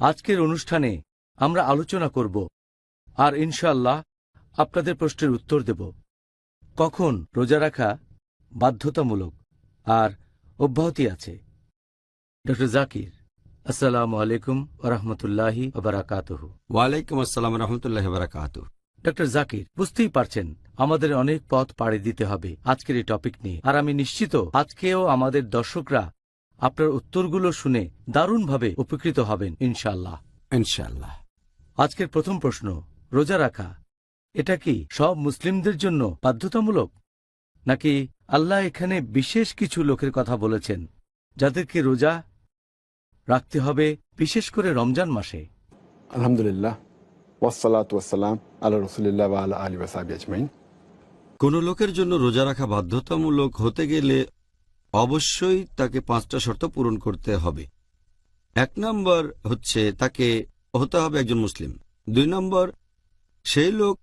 আজকের অনুষ্ঠানে আমরা আলোচনা করব আর ইনশাল্লাহ আপনাদের প্রশ্নের উত্তর দেব। কখন রোজা রাখা বাধ্যতামূলক আর অব্যাহতি আছে? ডক্টর জাকির আসসালামু আলাইকুম ওরহমতুল্লাহি বারাকাতহ ওয়ালাইকুম আসসালাম রহমতুল্লাহ বারাকাত ডক্টর জাকির বুঝতেই পারছেন আমাদের অনেক পথ পাড়ি দিতে হবে আজকের এই টপিক নিয়ে। আর আমি নিশ্চিত আজকেও আমাদের দর্শকরা আপনার উত্তরগুলো শুনে দারুণভাবে উপকৃত হবেন ইনশাআল্লাহ। ইনশাল্লাহ আজকের প্রথম প্রশ্ন রোজা রাখা এটা কি সব মুসলিমদের জন্য বাধ্যতামূলক? নাকি আল্লাহ এখানে বিশেষ কিছু লোকের কথা বলেছেন যাদেরকে রোজা রাখতে হবে বিশেষ করে রমজান মাসে? আলহামদুলিল্লাহ। ওয়াসালাত ওয়াসালাম আল্লাহ রসুলিল্লাহ বা আল্লাহ আলী ওসাবি আজমাইন। কোন লোকের জন্য রোজা রাখা বাধ্যতামূলক হতে গেলে অবশ্যই তাকে পাঁচটা শর্ত পূরণ করতে হবে। এক নম্বর হচ্ছে তাকে হতে হবে একজন মুসলিম। দুই নম্বর, সেই লোক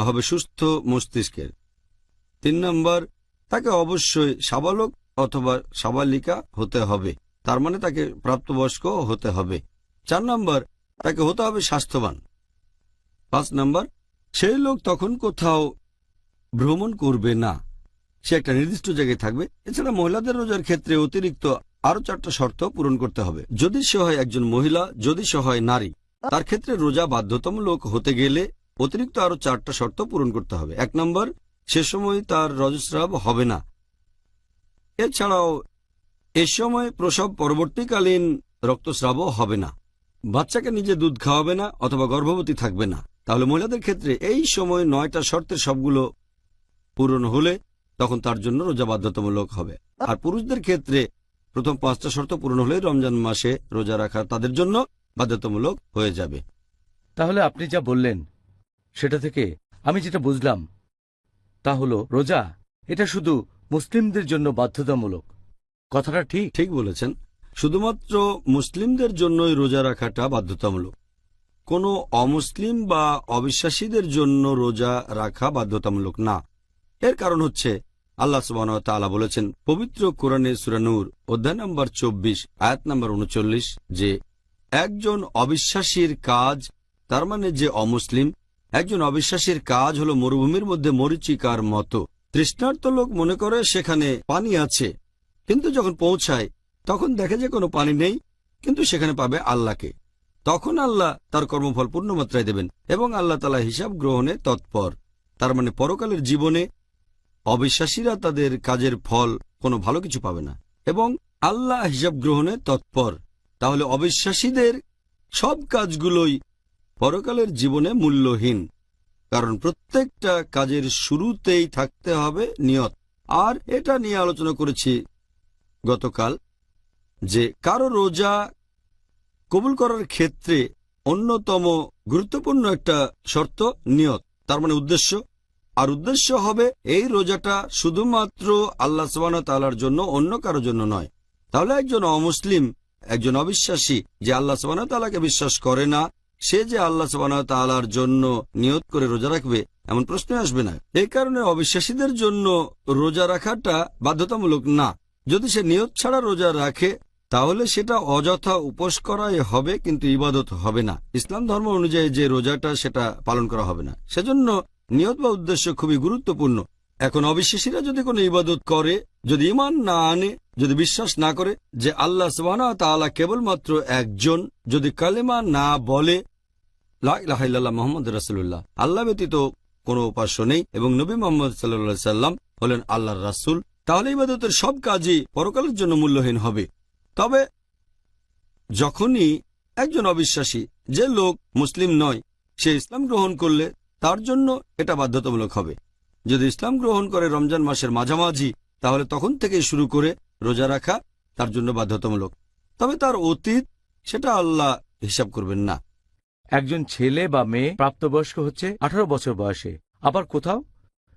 হবে সুস্থ মস্তিষ্কের। তিন নম্বর, তাকে অবশ্যই সাবালক অথবা সাবালিকা হতে হবে। তার মানে তাকে প্রাপ্তবয়স্ক হতে হবে। চার নম্বর, তাকে হতে হবে স্বাস্থ্যবান। পাঁচ নম্বর, সেই লোক তখন কোথাও ভ্রমণ করবে না। সে একটা নির্দিষ্ট জায়গায় থাকবে। এছাড়া মহিলাদের রোজার ক্ষেত্রে অতিরিক্ত আরও চারটা শর্ত পূরণ করতে হবে। যদি সে হয় একজন মহিলা, যদি সে হয় নারী, তার ক্ষেত্রে রোজা বাধ্যতামূলক হতে গেলে অতিরিক্ত আরও চারটা শর্ত পূরণ করতে হবে। এক নম্বর, সে সময় তার রজস্রাব হবে না। এছাড়াও, এ সময় প্রসব পরবর্তীকালীন রক্তস্রাবও হবে না। বাচ্চাকে নিজে দুধ খাওয়াবে না অথবা গর্ভবতী থাকবে না। তাহলে মহিলাদের ক্ষেত্রে এই সময় নয়টা শর্তের সবগুলো পূরণ হলে তখন তার জন্য রোজা বাধ্যতামূলক হবে। আর পুরুষদের ক্ষেত্রে প্রথম পাঁচটা শর্ত পূরণ হলে রমজান মাসে রোজা রাখা তাদের জন্য বাধ্যতামূলক হয়ে যাবে। তাহলে আপনি যা বললেন সেটা থেকে আমি যেটা বুঝলাম তা হলো রোজা এটা শুধু মুসলিমদের জন্য বাধ্যতামূলক। কথাটা ঠিক? ঠিক বলেছেন। শুধুমাত্র মুসলিমদের জন্যই রোজা রাখাটা বাধ্যতামূলক। কোনো অমুসলিম বা অবিশ্বাসীদের জন্য রোজা রাখা বাধ্যতামূলক না। এর কারণ হচ্ছে আল্লাহ সুবাহ তাআলা বলেছেন, পবিত্র কোরআনে সুরানুর অধ্যায় নম্বর চব্বিশ, আয়াত নম্বর উনচল্লিশ, যে একজন অবিশ্বাসীর কাজ, তার মানে যে অমুসলিম, একজন অবিশ্বাসীর কাজ হলো মরুভূমির মধ্যে মরিচিকার মতো। তৃষ্ণার্ত লোক মনে করে সেখানে পানি আছে, কিন্তু যখন পৌঁছায়, তখন দেখে যে কোনো পানি নেই, কিন্তু সেখানে পাবে আল্লাহকে। তখন আল্লাহ তার কর্মফল পূর্ণমাত্রায় দেবেন এবং আল্লাহ তালা হিসাব গ্রহণে তৎপর। তার মানে পরকালের জীবনে অবিশ্বাসীরা তাদের কাজের ফল কোনো ভালো কিছু পাবে না। এবং আল্লাহ হিসাব গ্রহণে তৎপর। তাহলে অবিশ্বাসীদের সব কাজগুলোই পরকালের জীবনে মূল্যহীন। কারণ প্রত্যেকটা কাজের শুরুতেই থাকতে হবে নিয়ত। আর এটা নিয়ে আলোচনা করেছি গতকাল যে কারও রোজা কবুল করার ক্ষেত্রে অন্যতম গুরুত্বপূর্ণ একটা শর্ত নিয়ত। তার মানে উদ্দেশ্য আর উদ্দেশ্য হবে, এই রোজাটা শুধুমাত্র আল্লাহ সবান তালার জন্য, অন্য কারোর জন্য নয়। তাহলে একজন অমুসলিম, একজন অবিশ্বাসী যে আল্লাহ সবান তালাকে বিশ্বাস করে না, সে যে আল্লাহ সবান তালার জন্য নিয়ত করে রোজা রাখবে, এমন প্রশ্ন আসবে না। এই কারণে অবিশ্বাসীদের জন্য রোজা রাখাটা বাধ্যতামূলক না। যদি সে নিয়ত ছাড়া রোজা রাখে, তাহলে সেটা অযথা উপোস করাই হবে, কিন্তু ইবাদত হবে না। ইসলাম ধর্ম অনুযায়ী যে রোজাটা, সেটা পালন করা হবে না। সেজন্য নিয়ত বা উদ্দেশ্য খুবই গুরুত্বপূর্ণ। এখন অবিশ্বাসীরা যদি কোনো ইবাদত করে, যদি ইমান না আনে, যদি বিশ্বাস না করে যে আল্লাহ সুবাহ তাআলা কেবলমাত্র একজন, যদি কালেমা না বলে লাহ মোহাম্মদ রাসুল্লাহ আল্লাহ ব্যতীত কোনো উপাস্য নেই এবং নবী মোহাম্মদ সাল্লা সাল্লাম হলেন আল্লাহর রাসুল। তাহলে ইবাদতের সব কাজই পরকালের জন্য মূল্যহীন হবে। তবে যখনই একজন অবিশ্বাসী, যে লোক মুসলিম নয়, সে ইসলাম গ্রহণ করলে তার জন্য এটা বাধ্যতামূলক হবে। যদি ইসলাম গ্রহণ করে রমজান মাসের মাঝামাঝি তাহলে তখন থেকেই শুরু করে রোজা রাখা তার জন্য বাধ্যতামূলক। তবে তার অতীত সেটা আল্লাহ হিসাব করবেন না। একজন ছেলে বা মেয়ে প্রাপ্তবয়স্ক হচ্ছে আঠারো বছর বয়সে। আবার কোথাও?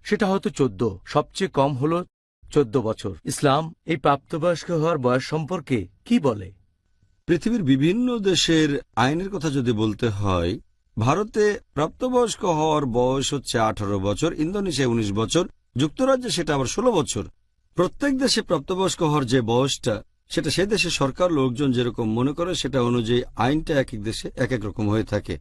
সেটা হয়তো চোদ্দ সবচেয়ে কম হল চোদ্দ বছর। ইসলাম এই প্রাপ্তবয়স্ক হওয়ার বয়স সম্পর্কে কি বলে? পৃথিবীর বিভিন্ন দেশের আইনের কথা যদি বলতে হয় ভারতে প্রাপ্তবয়স্ক হওয়ার বয়স হচ্ছে আঠারো বছর ইন্দোনেশিয়া ১৯ বছর, যুক্তরাজ্যে সেটা আবার ১৬ বছর। প্রত্যেক দেশে প্রাপ্তবয়স্ক হওয়ার যে বয়সটা, সেটা সে দেশে সরকার লোকজন যেরকম মনে করে, সেটা অনুযায়ী আইনটা এক এক দেশে এক এক রকম হয়ে থাকে।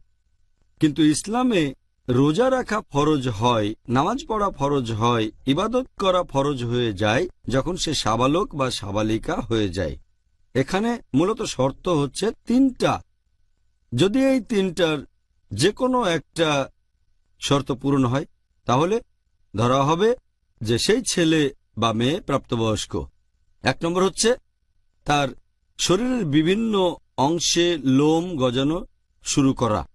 কিন্তু ইসলামে রোজা রাখা ফরজ হয়, নামাজ পড়া ফরজ হয়, ইবাদত করা ফরজ হয়ে যায় যখন সে সাবালক বা সাবালিকা হয়ে যায়। এখানে মূলত শর্ত হচ্ছে তিনটা। যদি এই তিনটার যে কোনো একটা শর্ত পূরণ হয়, তাহলে ধরা হবে যে সেই ছেলে বা মেয়ে প্রাপ্তবয়স্ক। এক নম্বর হচ্ছে তার শরীরের বিভিন্ন অংশে লোম গজানো শুরু করা।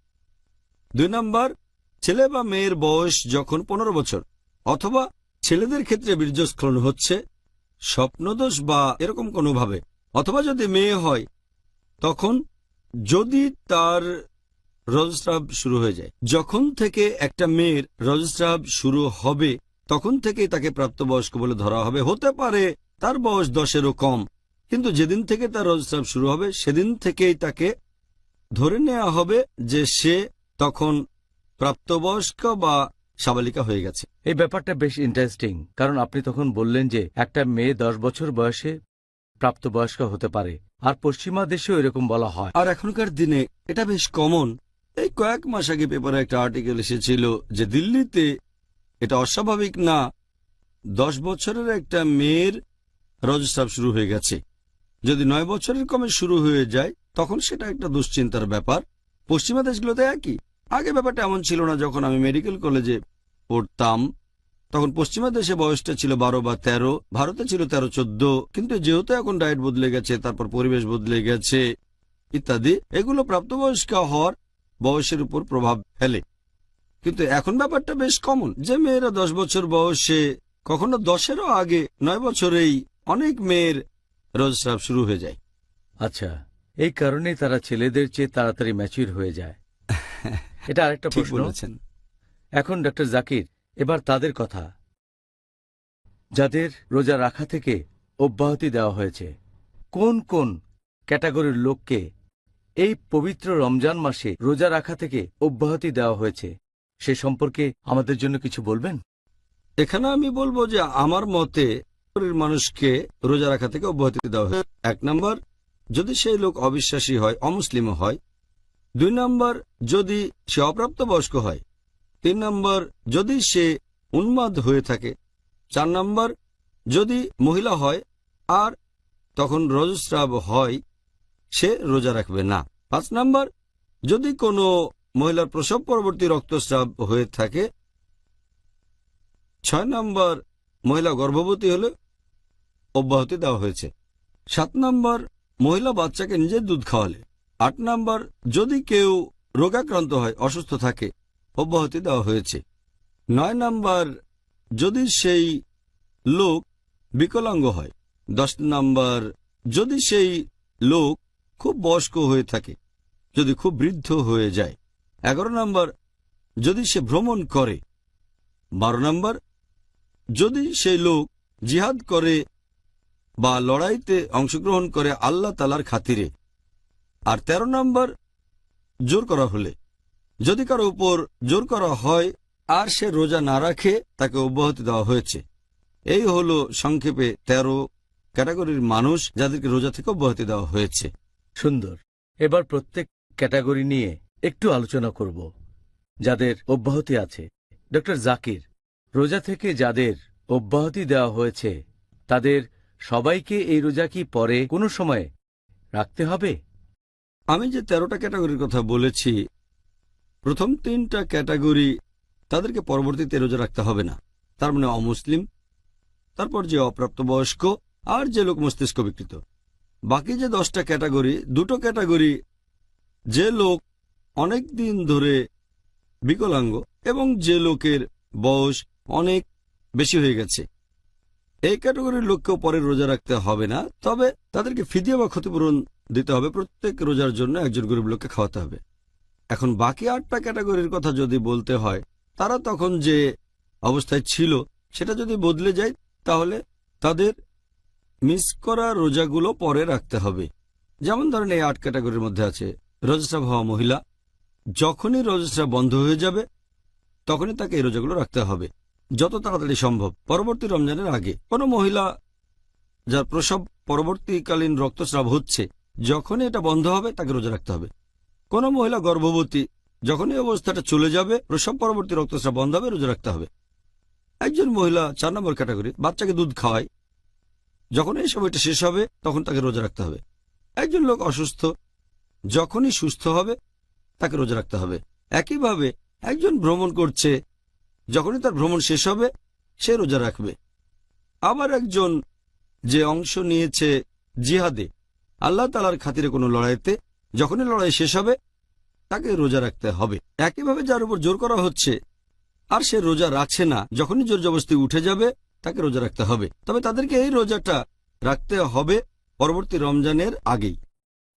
দুই নম্বর, ছেলে বা মেয়ের বয়স যখন পনেরো বছর, অথবা ছেলেদের ক্ষেত্রে বীর্যস্খলন হচ্ছে, স্বপ্নদোষ বা এরকম কোনোভাবে, অথবা যদি মেয়ে হয়, তখন যদি তার রজস্রাব শুরু হয়ে যায়। যখন থেকে একটা মেয়ের রজস্রাব শুরু হবে তখন থেকেই তাকে প্রাপ্তবয়স্ক বলে ধরা হবে। হতে পারে তার বয়স দশেরও কম কিন্তু যেদিন থেকে তার রজস্রাব শুরু হবে সেদিন থেকেই তাকে ধরে নেওয়া হবে যে সে তখন প্রাপ্তবয়স্ক বা সাবালিকা হয়ে গেছে। এই ব্যাপারটা বেশ ইন্টারেস্টিং কারণ আপনি তখন বললেন যে একটা মেয়ে দশ বছর বয়সে প্রাপ্তবয়স্ক হতে পারে। আর পশ্চিমা দেশেও এরকম বলা হয়। আর এখনকার দিনে এটা বেশ কমন এই কয়েক মাস আগে পেপারে একটা আর্টিকেল এসেছিল যে দিল্লিতে এটা অস্বাভাবিক না, দশ বছরের একটা মেয়ের রজস্রাব শুরু হয়ে গেছে। যদি নয় বছরের কমে শুরু হয়ে যায়, তখন সেটা একটা দুশ্চিন্তার ব্যাপার। পশ্চিমা দেশগুলোতে একই। আগে ব্যাপারটা এমন ছিল না, যখন আমি মেডিকেল কলেজে পড়তাম, তখন পশ্চিমা দেশে বয়সটা ছিল বারো বা তেরো, ভারতে ছিল তেরো চোদ্দ, কিন্তু যেহেতু এখন ডায়েট বদলে গেছে, তারপর পরিবেশ বদলে গেছে, ইত্যাদি, এগুলো প্রাপ্তবয়স্ক হওয়ার বয়সের উপর প্রভাব ফেলে। কিন্তু এখন ব্যাপারটা বেশ কমন যে মেয়েরা দশ বছর বয়সে কখনো দশেরও আগে নয় বছরেই অনেক মেয়ের রজস্রাব শুরু হয়ে যায়। আচ্ছা এই কারণেই তারা ছেলেদের চেয়ে তাড়াতাড়ি ম্যাচিউর হয়ে যায়। এটা আরেকটা প্রশ্ন। বলেছেন। এখন ডক্টর জাকির এবার তাদের কথা। যাদের রোজা রাখা থেকে অব্যাহতি দেওয়া হয়েছে কোন কোন ক্যাটাগরির লোককে এই পবিত্র রমজান মাসে রোজা রাখা থেকে অব্যাহতি দেওয়া হয়েছে। সে সম্পর্কে আমাদের জন্য কিছু বলবেন? এখানে আমি বলব যে আমার মতে মানুষকে রোজা রাখা থেকে অব্যাহতি দেওয়া হয় এক নম্বর, যদি সেই লোক অবিশ্বাসী হয় অমুসলিম হয়। দুই নম্বর, যদি সে অপ্রাপ্ত বয়স্ক হয়। তিন নম্বর, যদি সে উন্মাদ হয়ে থাকে। চার নম্বর, যদি মহিলা হয়, আর তখন রজস্রাব হয় সে রোজা রাখবে না। পাঁচ নম্বর, যদি কোনো মহিলার প্রসব পরবর্তী রক্তস্রাব হয়ে থাকে, ছয় নম্বর, মহিলা গর্ভবতী হলে অব্যাহতি দেওয়া হয়েছে। সাত নম্বর, মহিলা বাচ্চাকে নিজের দুধ খাওয়ালে। আট নম্বর, যদি কেউ রোগাক্রান্ত হয়, অসুস্থ থাকে, অব্যাহতি দেওয়া হয়েছে। নয় নম্বর, যদি সেই লোক বিকলাঙ্গ হয়, দশ নম্বর, যদি সেই লোক খুব বয়স্ক হয়ে থাকে, যদি খুব বৃদ্ধ হয়ে যায়। এগারো নম্বর, যদি সে ভ্রমণ করে। বারো নম্বর, যদি সেই লোক জিহাদ করে বা লড়াইতে অংশগ্রহণ করে আল্লাহ তালার খাতিরে। আর ১৩ নম্বর, জোর করা হলে। যদি কারও উপর জোর করা হয় আর সে রোজা না রাখে, তাকে অব্যাহতি দেওয়া হয়েছে। এই হলো সংক্ষেপে ১৩ ক্যাটাগরির মানুষ যাদেরকে রোজা থেকে অব্যাহতি দেওয়া হয়েছে। সুন্দর। এবার প্রত্যেক ক্যাটাগরি নিয়ে একটু আলোচনা করব, যাদের অব্যাহতি আছে। ডক্টর জাকির, রোজা থেকে যাদের অব্যাহতি দেওয়া হয়েছে, তাদের সবাইকে এই রোজা কি পরে কোনো সময়ে রাখতে হবে? আমি যে তেরোটা ক্যাটাগরির কথা বলেছি, প্রথম তিনটা ক্যাটাগরি তাদেরকে পরবর্তীতে রোজা রাখতে হবে না। তার মানে অমুসলিম, তারপর যে অপ্রাপ্তবয়স্ক আর যে লোক মস্তিষ্ক বিকৃত। বাকি যে দশটা ক্যাটাগরি, দুটো ক্যাটাগরি যে লোক অনেক দিন ধরে বিকলাঙ্গ এবং যে লোকের বয়স অনেক বেশি হয়ে গেছে। এই ক্যাটাগরির লোককেও পরে রোজা রাখতে হবে না, তবে তাদেরকে ফিদিয়া বা ক্ষতিপূরণ দিতে হবে। প্রত্যেক রোজার জন্য একজন গরিব লোককে খাওয়াতে হবে। এখন বাকি আটটা ক্যাটাগরির কথা যদি বলতে হয়, তারা তখন যে অবস্থায় ছিল, সেটা যদি বদলে যায়, তাহলে তাদের মিস করা রোজাগুলো পরে রাখতে হবে। যেমন ধরেন এই আট ক্যাটাগরির মধ্যে আছে রজস্রাব হওয়া মহিলা। যখনই রজস্রাব বন্ধ হয়ে যাবে, তখনই তাকে এই রোজাগুলো রাখতে হবে। যত তাড়াতাড়ি সম্ভব। পরবর্তী রমজানের আগে কোনো মহিলা যার প্রসব পরবর্তীকালীন রক্তস্রাব হচ্ছে, যখনই এটা বন্ধ হবে, তাকে রোজা রাখতে হবে। কোনো মহিলা গর্ভবতী, যখনই অবস্থাটা চলে যাবে, প্রসব পরবর্তী রক্তস্রাব বন্ধ হবে, রোজা রাখতে হবে। একজন মহিলা চার নম্বর ক্যাটাগরি, বাচ্চাকে দুধ খাওয়ায় যখন এই সময়টা শেষ হবে, তখন তাকে রোজা রাখতে হবে। একজন লোক অসুস্থ, যখনই সুস্থ হবে, তাকে রোজা রাখতে হবে। একইভাবে একজন ভ্রমণ করছে, যখনই তার ভ্রমণ শেষ হবে, সে রোজা রাখবে। আবার একজন যে অংশ নিয়েছে জিহাদে, আল্লাহ তালার খাতিরে কোনো লড়াইতে, যখনই লড়াই শেষ হবে, তাকে রোজা রাখতে হবে। একইভাবে যার উপর জোর করা হচ্ছে, আর সে রোজা রাখছে না, যখনই জোর জবস্তি উঠে যাবে তাকে রোজা রাখতে হবে। তবে তাদেরকে এই রোজাটা রাখতে হবে পরবর্তী রমজানের আগেই।